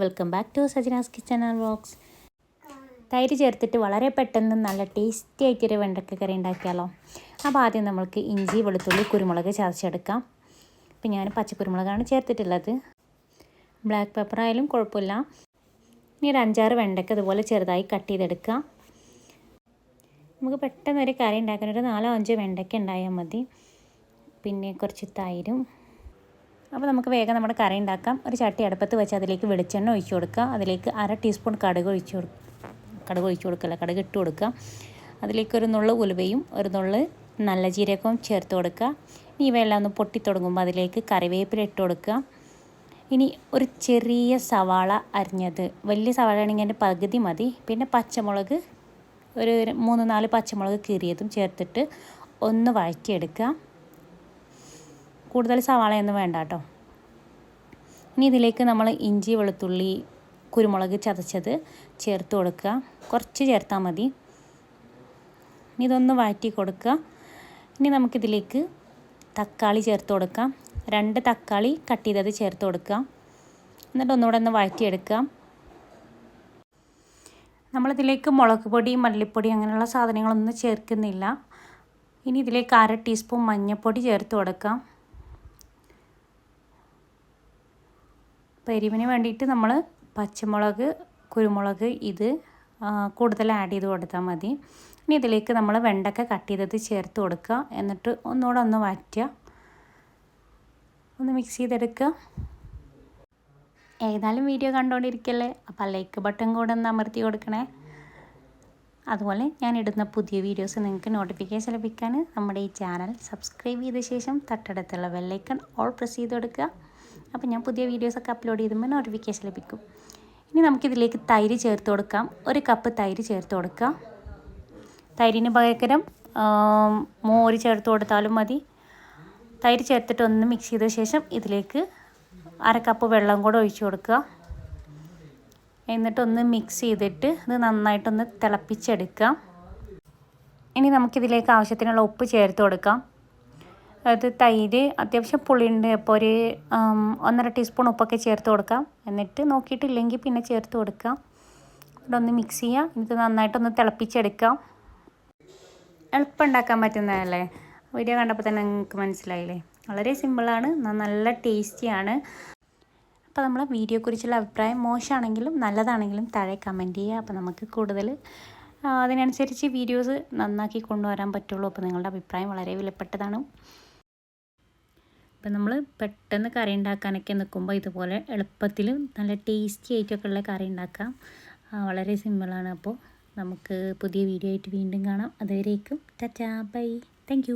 Welcome back to Sajana's kitchen and vlogs. തൈര് ചേർത്തിട്ട് വളരെ പെട്ടെന്ന് നല്ല ടേസ്റ്റി ആയിട്ടൊരു വെണ്ടക്ക കറി ഉണ്ടാക്കിയാലോ. അപ്പോൾ ആദ്യം നമ്മൾക്ക് ഇഞ്ചി വെളുത്തുള്ളി കുരുമുളക് ചതച്ചെടുക്കാം. ഇപ്പം ഞാൻ പച്ചക്കുരുമുളകാണ് ചേർത്തിട്ടുള്ളത്. ബ്ലാക്ക് പെപ്പർ ആയാലും കുഴപ്പമില്ല. ഇനി ഒരു അഞ്ചാറ് വെണ്ടക്ക ഇതുപോലെ ചെറുതായി കട്ട് ചെയ്തെടുക്കാം നമുക്ക് പെട്ടെന്ന് ഒരു കറി ഉണ്ടാക്കാനൊരു നാലോ അഞ്ചോ വെണ്ടയ്ക്ക ഉണ്ടായാൽ മതി. പിന്നെ കുറച്ച് തൈരും. അപ്പോൾ നമുക്ക് വേഗം നമ്മുടെ കറി ഉണ്ടാക്കാം. ഒരു ചട്ടി അടുപ്പത്ത് വെച്ച് അതിലേക്ക് വെളിച്ചെണ്ണ ഒഴിച്ചു കൊടുക്കുക. അതിലേക്ക് അര ടീസ്പൂൺ കടുക് ഒഴിച്ചു കൊടുക്കുക കടുക് ഒഴിച്ചു കൊടുക്കല്ല കടുക് ഇട്ട് കൊടുക്കുക. അതിലേക്ക് ഒരു നുള്ളു ഉലുവയും ഒരു നുള്ളു നല്ല ജീരകവും ചേർത്ത് കൊടുക്കുക. ഇനി ഇവയെല്ലാം ഒന്ന് പൊട്ടി തുടങ്ങുമ്പോൾ അതിലേക്ക് കറിവേപ്പില ഇട്ട് കൊടുക്കുക. ഇനി ഒരു ചെറിയ സവാള അരിഞ്ഞത്. വലിയ സവാള ആണെങ്കിൽ അതിന്റെ പകുതി മതി. പിന്നെ പച്ചമുളക് ഒരു മൂന്ന് നാല് പച്ചമുളക് കീറിയതും ചേർത്തിട്ട് ഒന്ന് വഴറ്റിയെടുക്കുക. കൂടുതൽ സവാളയൊന്നും വേണ്ട കേട്ടോ ഇനി ഇതിലേക്ക് നമ്മൾ ഇഞ്ചി വെളുത്തുള്ളി കുരുമുളക് ചതച്ചത് ചേർത്ത് കൊടുക്കുക. കുറച്ച് ചേർത്താൽ മതി. ഇനി ഇതൊന്ന് വാറ്റി കൊടുക്കുക. ഇനി നമുക്കിതിലേക്ക് തക്കാളി ചേർത്ത് കൊടുക്കാം രണ്ട് തക്കാളി കട്ട് ചെയ്തത് ചേർത്ത് കൊടുക്കാം എന്നിട്ട് ഒന്നുകൂടെ ഒന്ന് വഴറ്റിയെടുക്കുക. നമ്മളിതിലേക്ക് മുളക് പൊടി മല്ലിപ്പൊടി അങ്ങനെയുള്ള സാധനങ്ങളൊന്നും ചേർക്കുന്നില്ല. ഇനി ഇതിലേക്ക് അര ടീസ്പൂൺ മഞ്ഞൾപ്പൊടി ചേർത്ത് കൊടുക്കാം അപ്പോൾ എരിവിന് വേണ്ടിയിട്ട് നമ്മൾ പച്ചമുളക് കുരുമുളക് ഇത് കൂടുതൽ ആഡ് ചെയ്ത് കൊടുത്താൽ മതി. ഇനി ഇതിലേക്ക് നമ്മൾ വെണ്ടക്ക കട്ട് ചെയ്തത് ചേർത്ത് കൊടുക്കുക എന്നിട്ട് ഒന്നുകൂടെ ഒന്ന് വറ്റുക ഒന്ന് മിക്സ് ചെയ്തെടുക്കുക ഏതായാലും വീഡിയോ കണ്ടുകൊണ്ടിരിക്കല്ലേ അപ്പോൾ ലൈക്ക് ബട്ടൺ കൂടെ ഒന്ന് അമർത്തി കൊടുക്കണേ. അതുപോലെ ഞാൻ ഇടുന്ന പുതിയ വീഡിയോസ് നിങ്ങൾക്ക് നോട്ടിഫിക്കേഷൻ ലഭിക്കാൻ നമ്മുടെ ഈ ചാനൽ സബ്സ്ക്രൈബ് ചെയ്ത ശേഷം തട്ടടുത്തുള്ള ബെല്ലൈക്കൺ ഓൾ പ്രസ് ചെയ്ത് കൊടുക്കുക അപ്പോൾ ഞാൻ പുതിയ വീഡിയോസൊക്കെ അപ്ലോഡ് ചെയ്തുമ്പോൾ നോട്ടിഫിക്കേഷൻ ലഭിക്കും. ഇനി നമുക്കിതിലേക്ക് തൈര് ചേർത്ത് കൊടുക്കാം. ഒരു കപ്പ് തൈര് ചേർത്ത് കൊടുക്കാം. തൈരിന് പകരം മോര് ചേർത്ത് കൊടുത്താലും മതി. തൈര് ചേർത്തിട്ട് ഒന്ന് മിക്സ് ചെയ്ത ശേഷം ഇതിലേക്ക് അര കപ്പ് വെള്ളം കൂടെ ഒഴിച്ചു കൊടുക്കുക എന്നിട്ടൊന്ന് മിക്സ് ചെയ്തിട്ട് ഇത് നന്നായിട്ടൊന്ന് തിളപ്പിച്ചെടുക്കാം. ഇനി നമുക്കിതിലേക്ക് ആവശ്യത്തിനുള്ള ഉപ്പ് ചേർത്ത് കൊടുക്കാം. അത് തൈര് അത്യാവശ്യം പുളിയുണ്ട്. അപ്പോൾ ഒരു ഒന്നര ടീസ്പൂൺ ഉപ്പൊക്കെ ചേർത്ത് കൊടുക്കാം. എന്നിട്ട് നോക്കിയിട്ടില്ലെങ്കിൽ പിന്നെ ചേർത്ത് കൊടുക്കാം. ഇവിടെ ഒന്ന് മിക്സ് ചെയ്യാം. എന്നിട്ട് നന്നായിട്ടൊന്ന് തിളപ്പിച്ചെടുക്കാം. എളുപ്പം ഉണ്ടാക്കാൻ പറ്റുന്നതല്ലേ? വീഡിയോ കണ്ടപ്പോൾ തന്നെ നിങ്ങൾക്ക് മനസ്സിലായില്ലേ? വളരെ സിമ്പിളാണ്. നല്ല ടേസ്റ്റിയാണ്. അപ്പോൾ നമ്മൾ വീഡിയോയെക്കുറിച്ചുള്ള അഭിപ്രായം മോശമാണെങ്കിലും നല്ലതാണെങ്കിലും താഴെ കമന്റ് ചെയ്യുക. അപ്പോൾ നമുക്ക് കൂടുതൽ അതിനനുസരിച്ച് വീഡിയോസ് നന്നാക്കി കൊണ്ടുവരാൻ പറ്റുള്ളൂ. അപ്പോൾ നിങ്ങളുടെ അഭിപ്രായം വളരെ വിലപ്പെട്ടതാണ്. അപ്പം നമ്മൾ പെട്ടെന്ന് കറി ഉണ്ടാക്കാനൊക്കെ നിൽക്കുമ്പോൾ ഇതുപോലെ എളുപ്പത്തിൽ നല്ല ടേസ്റ്റി ആയിട്ടൊക്കെ ഉള്ള കറി ഉണ്ടാക്കാം. വളരെ സിമ്പിളാണ്. അപ്പോൾ നമുക്ക് പുതിയ വീഡിയോ ആയിട്ട് വീണ്ടും കാണാം. അതുവരേക്കും ടാറ്റാ ബൈ. താങ്ക്